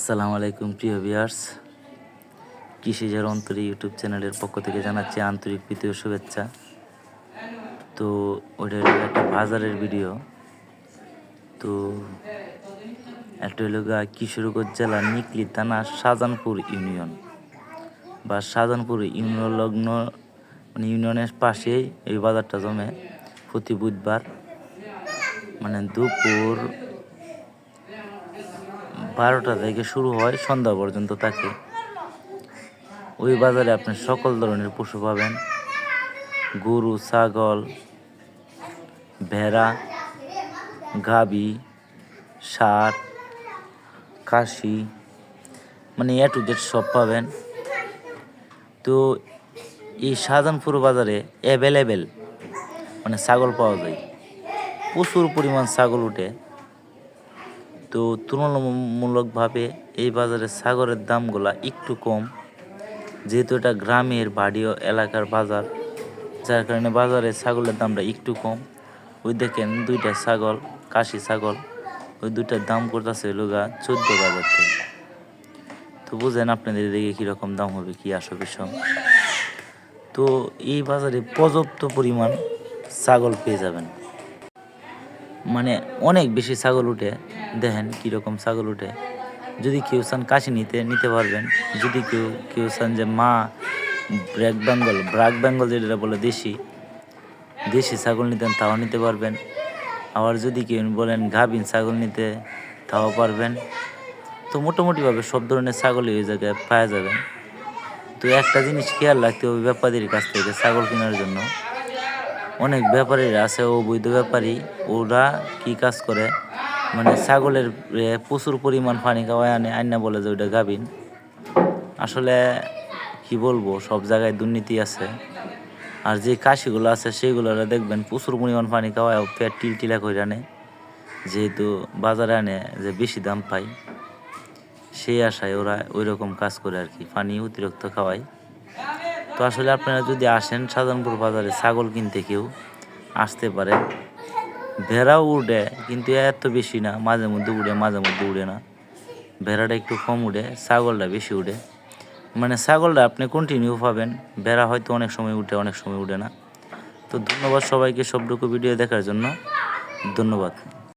আসসালামু আলাইকুম, প্রিয় ভিউয়ার্স। কৃষিজের অন্তরী ইউটিউব চ্যানেলের পক্ষ থেকে জানাচ্ছি আন্তরিক প্রীতি শুভেচ্ছা। তো ওটা হলো একটা বাজারের ভিডিও। তো, একটা হলো গা কিশোরগঞ্জ জেলার নিকলি থানা শাহজাহানপুর ইউনিয়ন। বা শাহজাহানপুর ইউনিয়ন লগ্ন মানে ইউনিয়নের পাশেই এই বাজারটা জমে। প্রতি বুধবার মানে দুপুর বারোটা থেকে শুরু হয়, সন্ধ্যা পর্যন্ত থাকে। ওই বাজারে আপনি সকল ধরনের পশু পাবেন। গরু, ছাগল, ভেড়া, গাবি ষাট কাশি মানে এ টু জেড সব পাবেন। তো এই শাহজাহানপুর বাজারে অ্যাভেলেবেল মানে ছাগল পাওয়া যায়। প্রচুর পরিমাণ ছাগল উঠে। তো তুলনামূলকভাবে এই বাজারে ছাগলের দামগুলা একটু কম। যেহেতু এটা গ্রামের বাড়িও এলাকার বাজার, যার কারণে বাজারে ছাগলের দামটা একটু কম। ওই দেখেন দুইটা ছাগল কাশি ছাগল, ওই দুইটার দাম করতেছে লোগা চোদ্দ বাজার থেকে। তো বুঝেন আপনাদের দিকে কীরকম দাম হবে, কি আসো বিষয়? তো এই বাজারে পর্যাপ্ত পরিমাণ ছাগল পেয়ে যাবেন। মানে অনেক বেশি ছাগল উঠে, দেখেন কীরকম ছাগল উঠে। যদি কেউ চান কাশি নিতে নিতে পারবেন। যদি কেউ কেউ চান যে মা, ব্র্যাক বেঙ্গল ব্র্যাক বেঙ্গল যেটা বলে দেশি দেশি ছাগল নিতেন তাও নিতে পারবেন। আবার যদি কেউ বলেন গাভিন ছাগল নিতে, তাও পারবেন। তো মোটামুটিভাবে সব ধরনের ছাগলই ওই জায়গায় পাওয়া যাবেন তো একটা জিনিস খেয়াল রাখতে হবে ব্যাপারীর কাছ থেকে, ছাগল কেনার জন্য। অনেক ব্যাপারীরা আছে, ও বৈধ ব্যাপারী। ওরা কি কাজ করে? মানে ছাগলের প্রচুর পরিমাণ পানি খাওয়ায় আনে। আইনা বলে যে ওইটা গাভিন। আসলে কি বলব, সব জায়গায় দুর্নীতি আছে। আর যে কাশিগুলো আছে সেগুলো দেখবেন প্রচুর পরিমাণ পানি খাওয়ায় পেট টিল টিলা করে আনে। যেহেতু বাজারে আনে, যে বেশি দাম পায়। সেই আশায় ওরা ওই রকম কাজ করে আর কি, পানি অতিরিক্ত খাওয়ায়। তো আসলে আপনারা যদি আসেন সাধারণপুর বাজারে ছাগল কিনতে কেউ, আসতে পারে। ভেড়াও উড়ে, কিন্তু এত বেশি না, মাঝে মধ্যে উড়ে, মাঝে মধ্যে উড়ে না। ভেড়াটা একটু কম উড়ে, ছাগলটা বেশি উড়ে। মানে ছাগলটা আপনি কন্টিনিউ পাবেন, ভেড়া হয়তো অনেক সময় উঠে, অনেক সময় উঠে না। তো ধন্যবাদ সবাইকে সবটুকু ভিডিও দেখার জন্য। ধন্যবাদ।